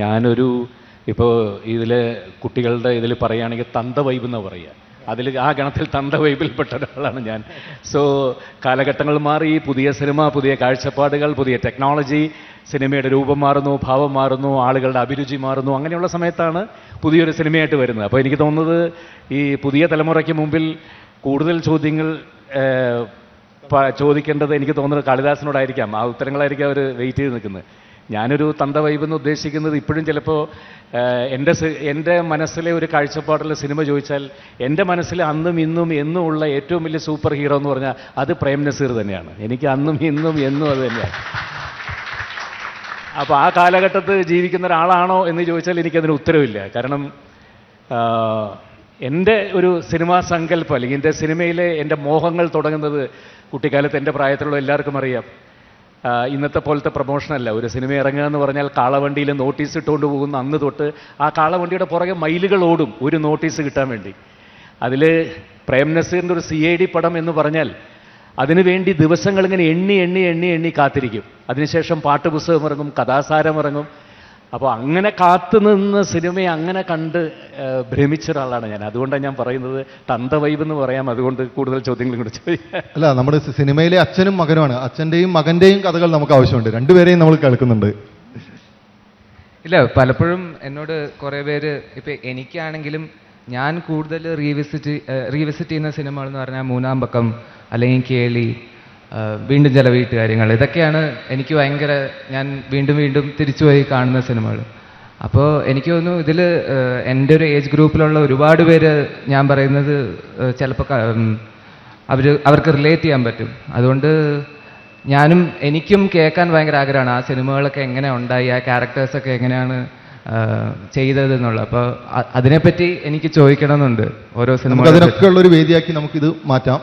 ഞാനൊരു ഇപ്പോൾ ഇതിൽ കുട്ടികളുടെ ഇതിൽ പറയുകയാണെങ്കിൽ തന്ത വൈബ് എന്ന് പറയുക. അതിൽ ആ ഗണത്തിൽ തന്ത വൈബിൽപ്പെട്ട ഒരാളാണ് ഞാൻ. സോ കാലഘട്ടങ്ങൾ മാറി പുതിയ സിനിമ പുതിയ കാഴ്ചപ്പാടുകൾ പുതിയ ടെക്നോളജി സിനിമയുടെ രൂപം മാറുന്നു ഭാവം മാറുന്നു ആളുകളുടെ അഭിരുചി മാറുന്നു അങ്ങനെയുള്ള സമയത്താണ് പുതിയൊരു സിനിമയായിട്ട് വരുന്നത്. അപ്പോൾ എനിക്ക് തോന്നുന്നത് ഈ പുതിയ തലമുറയ്ക്ക് മുമ്പിൽ കൂടുതൽ ചോദ്യങ്ങൾ ചോദിക്കേണ്ടത് എനിക്ക് തോന്നുന്നത് കാളിദാസനോടായിരിക്കാം. ആ ഉത്തരങ്ങളായിരിക്കും അവർ വെയിറ്റ് ചെയ്ത് നിൽക്കുന്നത്. ഞാനൊരു തന്ത വൈബ് എന്ന് ഉദ്ദേശിക്കുന്നത് ഇപ്പോഴും ചിലപ്പോൾ എന്റെ എന്റെ മനസ്സിലെ ഒരു കാഴ്ചപ്പാടുള്ള സിനിമ ചോദിച്ചാൽ എന്റെ മനസ്സിൽ അന്നും ഇന്നും എന്നും ഉള്ള ഏറ്റവും വലിയ സൂപ്പർ ഹീറോ എന്ന് പറഞ്ഞാൽ അത് പ്രേം നസീർ തന്നെയാണ്. എനിക്ക് അന്നും ഇന്നും എന്നും അത് തന്നെയാണ്. അപ്പോൾ ആ കാലഘട്ടത്ത് ജീവിക്കുന്ന ഒരാളാണോ എന്ന് ചോദിച്ചാൽ എനിക്കതിന് ഉത്തരവില്ല. കാരണം എന്റെ ഒരു സിനിമാ സങ്കല്പം അല്ലെങ്കിൽ എന്റെ സിനിമയിലെ എന്റെ മോഹങ്ങൾ തുടങ്ങുന്നത് കുട്ടിക്കാലത്ത് എന്റെ പ്രായത്തിലുള്ള എല്ലാവർക്കും അറിയാം. ഇന്നത്തെ പോലത്തെ പ്രൊമോഷനല്ല ഒരു സിനിമ ഇറങ്ങുക എന്ന് പറഞ്ഞാൽ കാളവണ്ടിയിൽ നോട്ടീസ് ഇട്ടുകൊണ്ട് പോകുന്ന അന്ന് തൊട്ട് ആ കാളവണ്ടിയുടെ പുറകെ മൈലുകൾ ഓടും ഒരു നോട്ടീസ് കിട്ടാൻ വേണ്ടി. അതിൽ പ്രേം നസീറിന്റെ ഒരു സി ഐ ഡി പടം എന്ന് പറഞ്ഞാൽ അതിനുവേണ്ടി ദിവസങ്ങൾ ഇങ്ങനെ എണ്ണി എണ്ണി എണ്ണി എണ്ണി കാത്തിരിക്കും. അതിനുശേഷം പാട്ടുപുസ്തകം ഇറങ്ങും കഥാസാരം ഇറങ്ങും. അപ്പോൾ അങ്ങനെ കാത്തു നിന്ന് സിനിമയെ അങ്ങനെ കണ്ട് ഭ്രമിച്ച ഒരാളാണ് ഞാൻ. അതുകൊണ്ടാണ് ഞാൻ പറയുന്നത് തന്ത വൈബ് എന്ന് പറയാം. അതുകൊണ്ട് കൂടുതൽ ചോദ്യങ്ങളും കൂടി ചോദിക്കാം. അല്ല നമ്മുടെ സിനിമയിലെ അച്ഛനും മകനുമാണ്. അച്ഛന്റെയും മകന്റെയും കഥകൾ നമുക്ക് ആവശ്യമുണ്ട്. രണ്ടുപേരെയും നമ്മൾ കേൾക്കുന്നുണ്ട്. ഇല്ല പലപ്പോഴും എന്നോട് കുറേ പേര് ഇപ്പം എനിക്കാണെങ്കിലും ഞാൻ കൂടുതൽ റീവിസിറ്റ് റീവിസിറ്റ് ചെയ്യുന്ന സിനിമകൾ എന്ന് പറഞ്ഞാൽ മൂന്നാം പക്കം അല്ലെങ്കിൽ കേളി വീണ്ടും ചില വീട്ടുകാര്യങ്ങൾ. ഇതൊക്കെയാണ് എനിക്ക് ഭയങ്കര ഞാൻ വീണ്ടും വീണ്ടും തിരിച്ചു തിരിച്ചുപോയി കാണുന്ന സിനിമകൾ. അപ്പോൾ എനിക്ക് തോന്നുന്നു ഇതിൽ എന്റെ ഒരു ഏജ് ഗ്രൂപ്പിലുള്ള ഒരുപാട് പേര് ഞാൻ പറയുന്നത് ചിലപ്പോൾ അവർ അവർക്ക് റിലേറ്റ് ചെയ്യാൻ പറ്റും. അതുകൊണ്ട് ഞാനും എനിക്കും കേൾക്കാൻ ഭയങ്കര ആഗ്രഹമാണ് ആ സിനിമകളൊക്കെ എങ്ങനെ ഉണ്ടായി ആ ക്യാരക്ടേഴ്സൊക്കെ എങ്ങനെയാണ് ചെയ്തതെന്നുള്ള ചെയ്തത് എന്നുള്ളത്. അപ്പോൾ അതിനെപ്പറ്റി എനിക്ക് ചോദിക്കണമെന്നുണ്ട് ഓരോ സിനിമകളും സിനിമ അതിനൊക്കെ ഉള്ള ഒരു വേദിയാക്കി നമുക്കിത് മാറ്റാം.